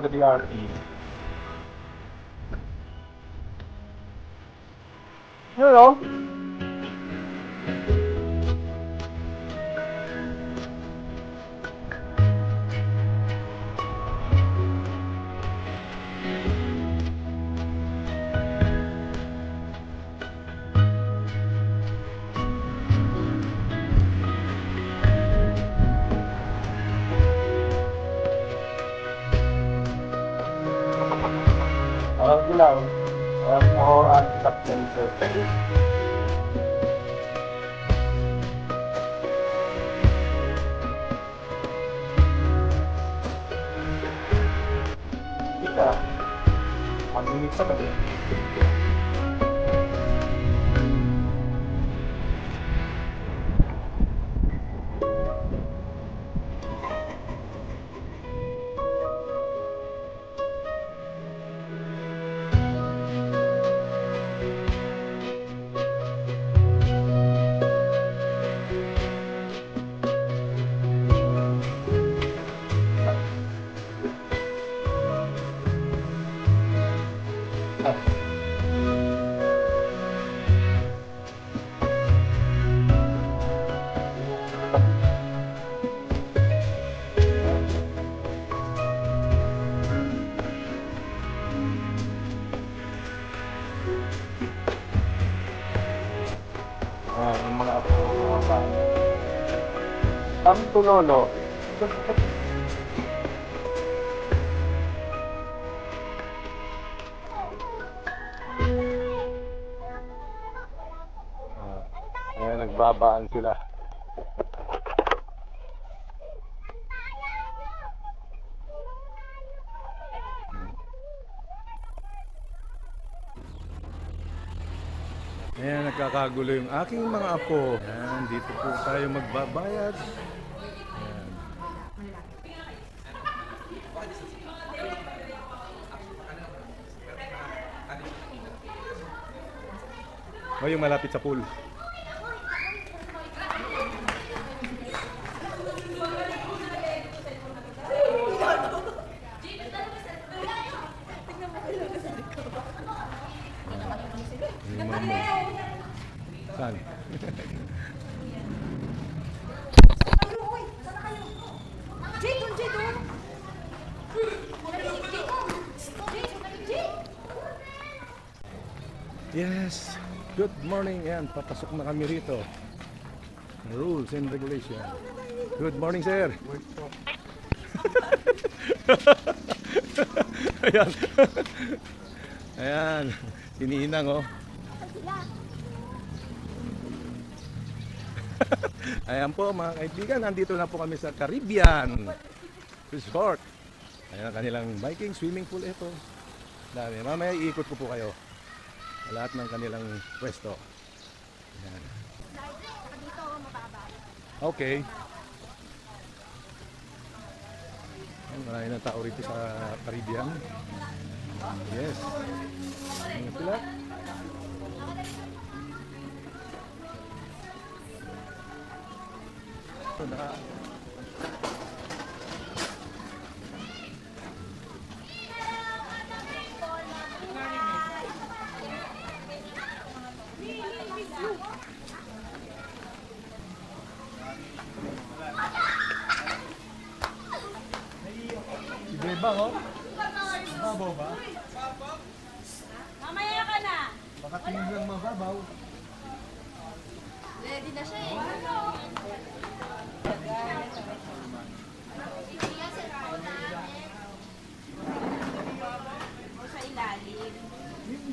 proud we are. Hello. Thank you. Ah, yung mga apo, mga bata. Tamto lolo. Ah, Ayan, nagbabaan sila. Ayan, nagkakagulo yung aking mga apo. Ayan, dito po tayo magbabayad. Ayan. O yung malapit sa pool. Yung mama. Saan? Jay, doon, Jay, doon. Jay, Yes. Good morning. Ayan, papasok na kami rito. Rules and regulation. Good morning, sir. Ayan. Ayan. Sininang, oh. Ayan po, mga kaibigan. Nandito na po kami sa Caribbean Resort. Ayan ang kanilang biking, swimming pool ito. Dami. Mamaya iikot ko po kayo lahat ng kanilang pwesto. Yan. Okay. Ayan, marami ng tao rito sa Caribbean. Yes. Ayan sila. Ito, naka,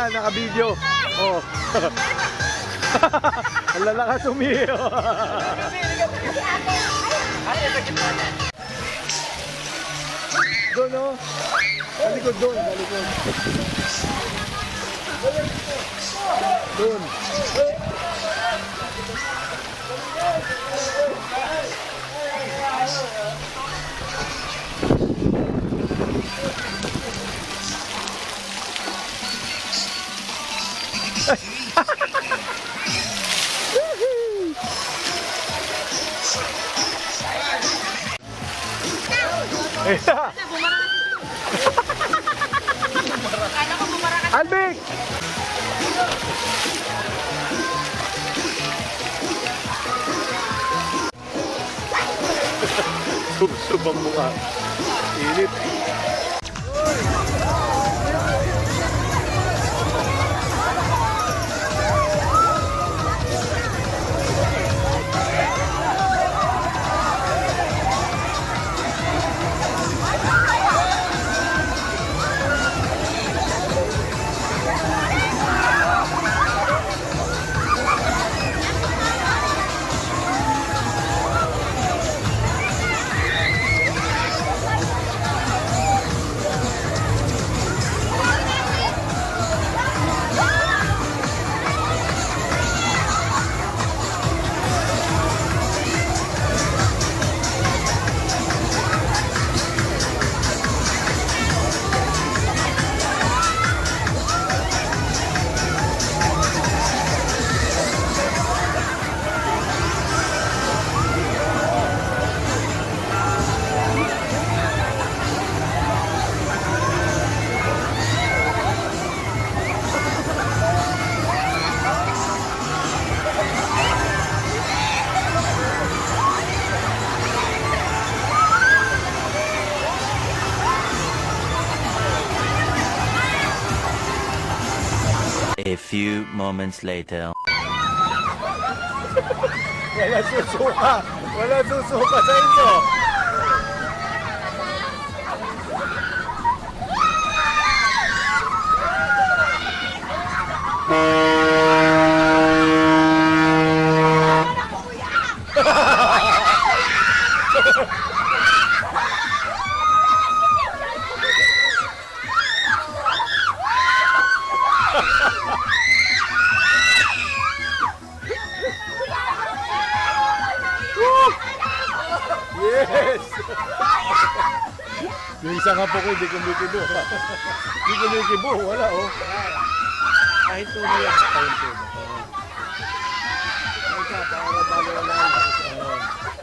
Yan, naka-video. Oh. ang lalakas umiyo. Doon, oh. Talikod doon, talikod. Doon. Albik! 法与你 few moments later. Wala susuka. Wala susuka sa inyo. Yes!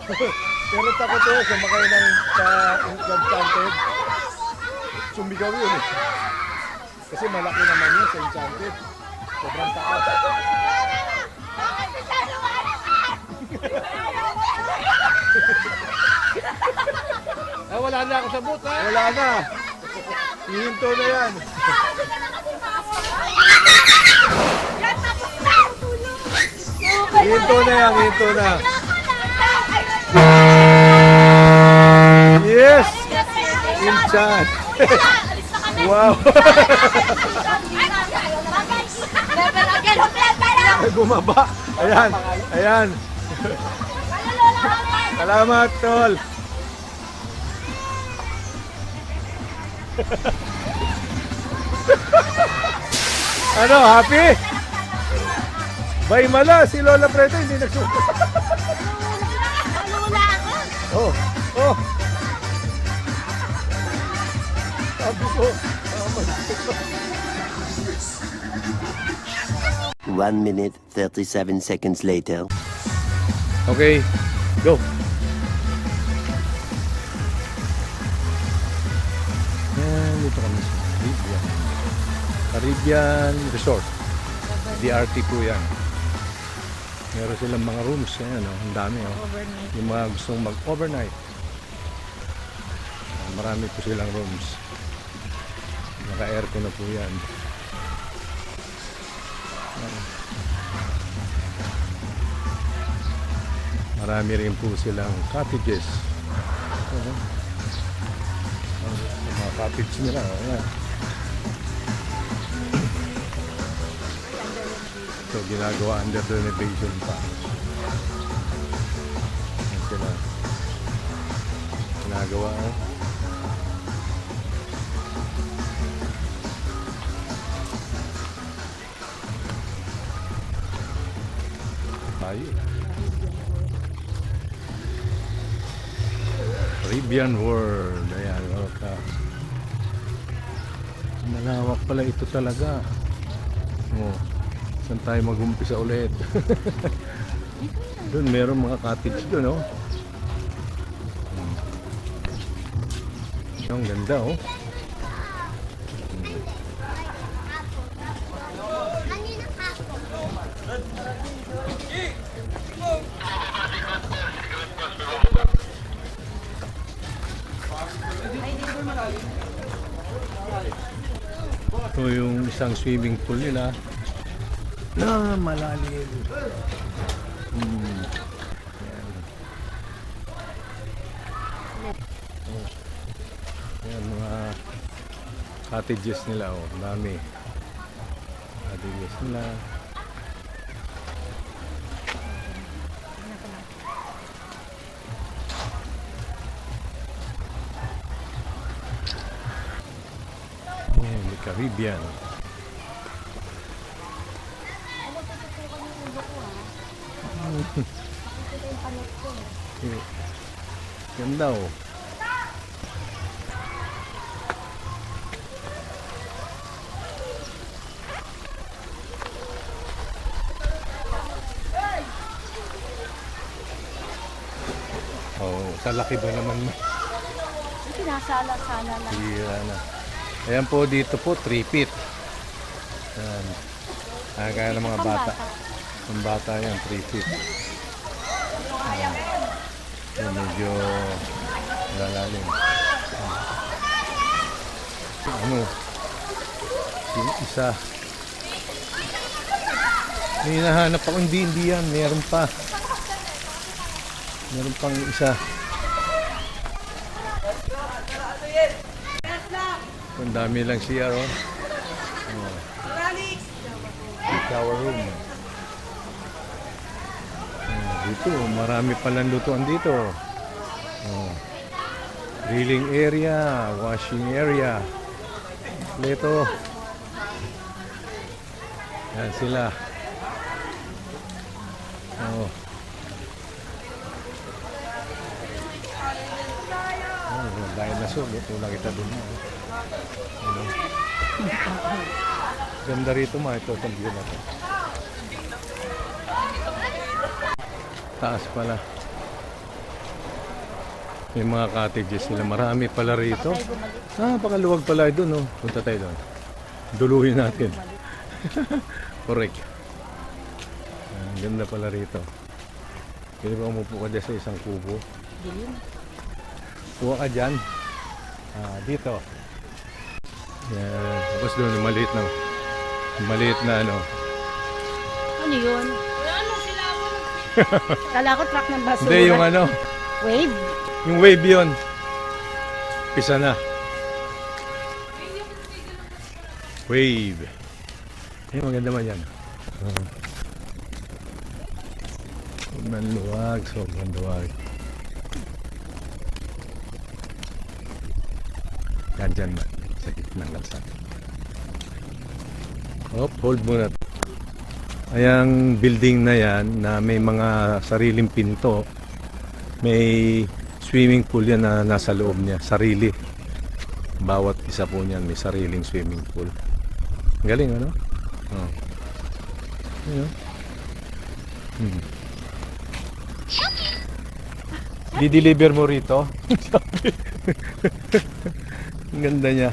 Pero takot eh, sumakay ng sa Enchanted. Sumigaw yun eh. Kasi malaki naman yun sa Enchanted. Sobrang taas. Ah, wala na ako sa boot, ha? Wala na. Hihinto na yan. Hihinto na yan, hihinto na. Yes! Wow! Humbleta lang! Ay, bumaba. Ayan, ayan. Salamat, tol. ano, happy? Bay mala, si Lola Preto hindi nagsuot. Sabi ko, mag- One minute, 37 seconds later. Okay, go. Yan, dito kami sa Caribbean. Caribbean Resort. DRT po yan. Meron silang mga rooms. Yan, oh. ang dami. Oh. Yung mga gustong mag-overnight. Marami po silang rooms. Naka-aircon na po yan. Marami rin po silang cottages. Mga cottage nila. Ayan. So, ginagawa under renovation pa. Sila. Ginagawa. oh. Caribbean World. Ayan, ka. Malawak pala ito talaga. Oh, saan tayo mag-umpisa ulit? doon, meron mga cottage doon, oh. Hmm. Ang ganda, oh. Isang swimming pool nila na malalim. Hmm. Yan. Oh. Yan mga cottages nila oh, dami. Cottages nila. Caribbean. Ganda oh. Oh, sa laki ba naman mo? Sinasala-sala lang. Hira na. Ayan po dito po, 3 feet. Ayan. Kaya ng mga bata. Ang bata yan, 3 feet. Ayan. Ayan, medyo lalalim. Ano? Yung isa. May hinahanap ako. Hindi, hindi yan. Meron pa. Meron pang isa. Ang dami lang siya, oh. oh. Shower room. Dito, marami palang lutuan dito. Oh. Grilling area, washing area. Leto. Yan sila. Oh. Oh, dinosaur, luto lang kita dun. Oh. Ano? Ganda rito mga ito view na to. Taas pala. May mga cottages sila. Marami pala rito. Ah, pakaluwag pala doon. Oh. Punta tayo doon. Duluhin natin. Correct. Ah, Ang ganda pala rito. Pwede ba umupo ka dyan sa isang kubo? Kuha ka dyan. Ah, dito. Yan. Tapos doon, maliit na. Maliit na ano. Ano yun? Kala ko truck ng basura. Hindi, yung ano. Wave. Yung wave yun. Pisa na. Wave. Eh, maganda man yan. Uh, sobrang luwag, sobrang luwag. Yan dyan man, sa gitna ng kalsada. Hop, hold muna. Ayang building na yan na may mga sariling pinto. May swimming pool yan na nasa loob niya. Sarili. Bawat isa po niyan may sariling swimming pool. Galing ano? Oh. Ayun. Hmm. Di-deliver mo rito? Ang ganda niya.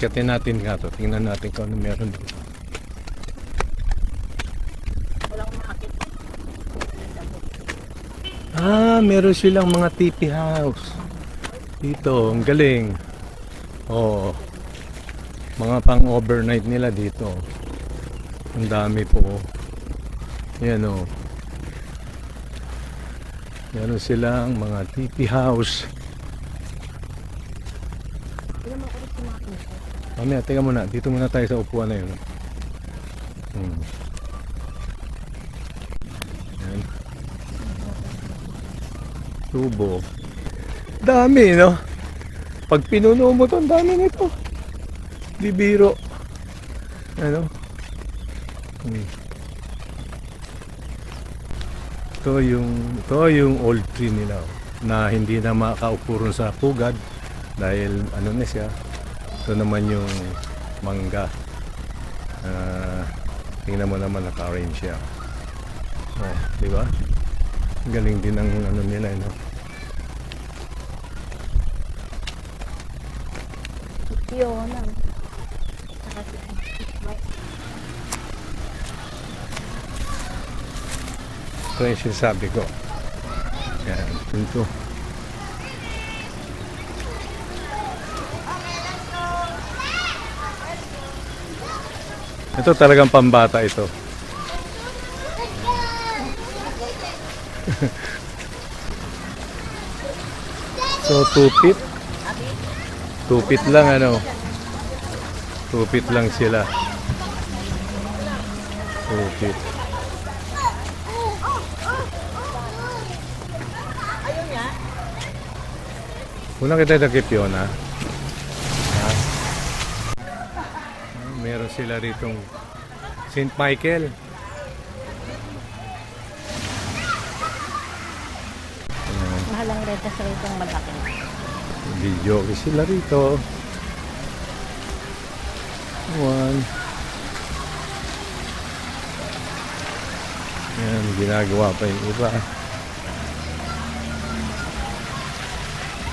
Akyatin natin nga to. Tingnan natin kung ano meron dito. Ah, meron silang mga tipi house. Dito, ang galing. Oo. Mga pang overnight nila dito. Ang dami po. Yan o. Meron silang mga tipi house. Mamaya, teka muna. Dito muna tayo sa upuan na yun. Hmm. Yan. Tubo. Dami, no? Pag pinuno mo to, dami nito. Bibiro. Ano? Hmm. Ito yung, ito yung old tree nila. oh, Na hindi na makaupo ron sa pugad. Dahil ano na siya. Ito naman yung mangga. Ah, tingnan mo naman naka-arrange siya. Oh, di ba? Ang Galing din ng ano nila, no? Yun. ang- Saka si- Ito yung sinasabi ko. Yan, ito. Ito talagang pambata ito. so, tupit. Tupit lang ano. Tupit lang sila. Tupit. Una kita kay Fiona. Sila ritong St. Michael. Mahalang retas rito ang malaki. Video sila rito. One. Yan, ginagawa pa yung iba.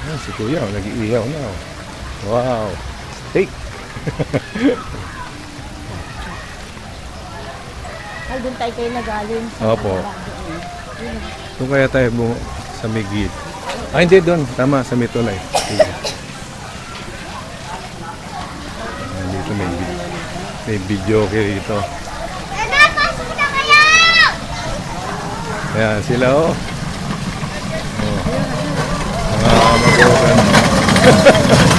Yan, si Kuya, oh, nag-iiyaw na. oh. Wow. Steak. Ay, doon tayo kayo nagaling. Opo. Doon kaya tayo mo sa Migit. Ah, hindi doon. Tama, sa Mitulay. Ah, Dito may, vi- may video kayo dito. Ayan, sila oh. oh. Mga magogan.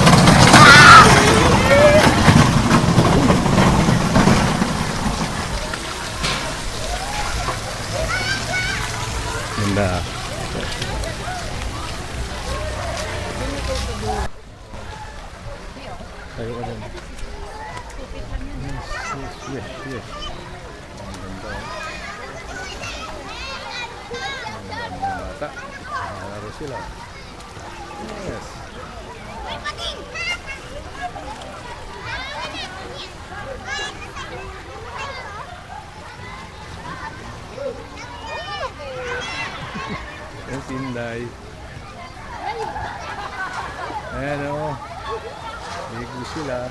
Ayan o. Sila.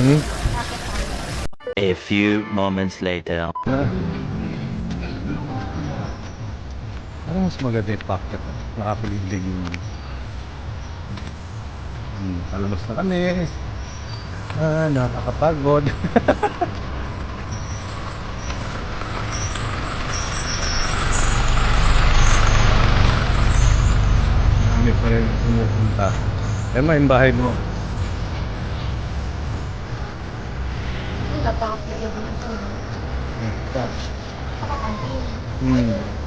Hmm? A few moments later. Parang mas maganda yung pocket. Nakapaliglig yung hmm, palabas na kami. Ah, nakakapagod. Dami pa rin pumupunta. Emma, yung bahay mo. Tatakot na yung mga tulog. Hmm. Hmm.